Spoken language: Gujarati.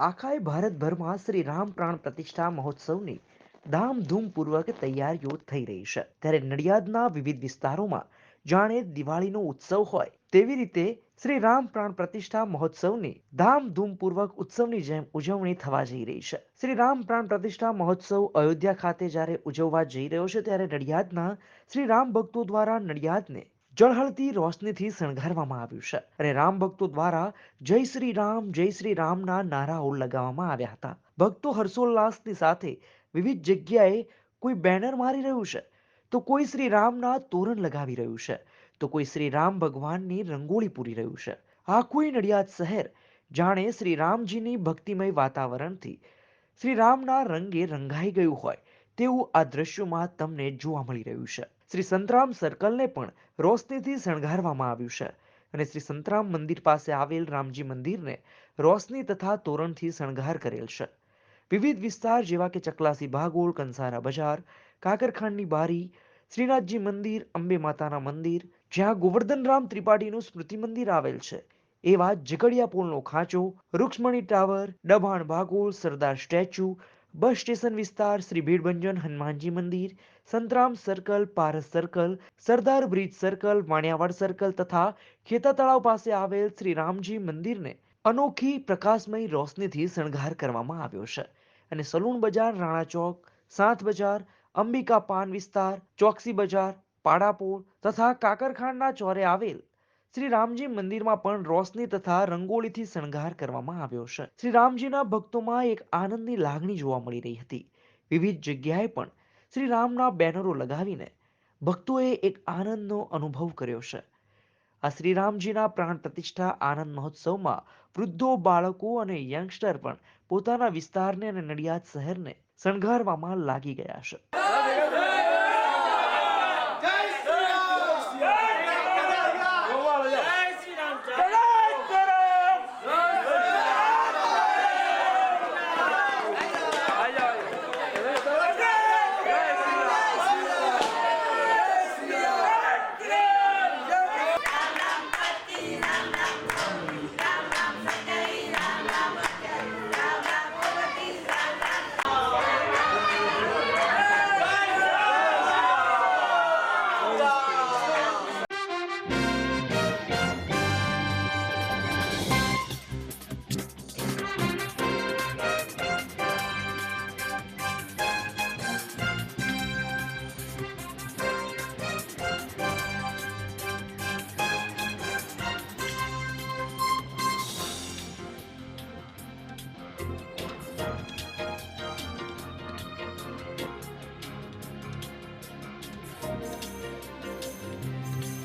આખાય ભારતભરમાં શ્રી રામ પ્રાણ પ્રતિષ્ઠા મહોત્સવની ધામધૂમપૂર્વક તૈયારીઓ થઈ રહી છે. ત્યારે નડિયાદના વિવિધ વિસ્તારોમાં જાણે દિવાળીનો ઉત્સવ હોય તેવી રીતે શ્રી રામ પ્રાણ પ્રતિષ્ઠા મહોત્સવની ધામધૂમપૂર્વક ઉત્સવની જેમ ઉજવણી થવા જઈ રહી છે. શ્રી રામ પ્રાણ પ્રતિષ્ઠા મહોત્સવ અયોધ્યા ખાતે જ્યારે ઉજવવા જઈ રહ્યો છે ત્યારે નડિયાદના શ્રી રામ ભક્તો દ્વારા નડિયાદને ઝળહળતી રોશનીથી શણગારવામાં આવ્યું છે અને રામ ભક્તો દ્વારા જય શ્રી રામ, જય શ્રી રામના નારાઓ લગાવવામાં આવ્યા હતા. ભક્તો હર્ષોલ્લાસની સાથે વિવિધ જગ્યાએ કોઈ બેનર મારી રહ્યું છે? તો કોઈ શ્રી રામના તોરણ લગાવી રહ્યું છે? તો કોઈ શ્રી રામ ભગવાનની રંગોળી પૂરી રહ્યું છે? આખું નડિયાદ શહેર? જાણે શ્રી રામજીની ભક્તિમય વાતાવરણથી શ્રી રામના રંગે રંગાઈ ગયું હોય તેવું આ દ્રશ્યોમાં તમને જોવા મળી રહ્યું છે. શ્રી સંતરામ સર્કલને પણ રોશનીથી શણગારવામાં આવ્યું છે. અને શ્રી સંતરામ મંદિર પાસે આવેલ રામજી મંદિરને રોશની તથા તોરણથી શણગાર કરેલ છે. વિવિધ વિસ્તાર જેવા કે ચકલાસી ભાગોળ, કંસારા બજાર કાકરખાંડની બારી, શ્રીનાથજી મંદિર, અંબે માતાના મંદિર, જ્યાં ગોવર્ધનરામ ત્રિપાઠીનું સ્મૃતિ મંદિર આવેલ છે. એવા ઝઘડિયા પુલનો ખાંચો, રૂક્ષ્મણી ટાવર ડભાણ ભાગોળ, સરદાર સ્ટેચ્યુ બસ સ્ટેશન વિસ્તાર, શ્રી ભીડભંજન, હનુમાનજી મંદિર, Santram circle Paras circle Sardar bridge circle Vaniyavad circle તથા ખેતા તળાવ પાસે આવેલ શ્રી રામજી મંદિરને અનોખી પ્રકાશમય રોશનીથી શણગાર કરવામાં આવ્યો છે. અને સલૂન બજાર, રાણા ચોક, સાત બજાર, અંબિકા પાન વિસ્તાર, ચોકસી બજાર પાડાપોર તથા કાકરખાંડના ચોરે આવેલ શ્રી રામજી મંદિરમાં પણ રોશની તથા રંગોળીથી શણગાર કરવામાં આવ્યો છે. શ્રી રામજીના ભક્તોમાં એક આનંદની લાગણી જોવા મળી રહી હતી. વિવિધ જગ્યાએ પણ શ્રી રામના બેનરો લગાવીને ભક્તોએ એક આનંદનો અનુભવ કર્યો છે. આ શ્રી રામજીના પ્રાણ પ્રતિષ્ઠા આનંદ મહોત્સવમાં વૃદ્ધો, બાળકો અને યંગસ્ટર પણ પોતાના વિસ્તારને અને નડિયાદ શહેરને શણગારવામાં લાગી ગયા છે.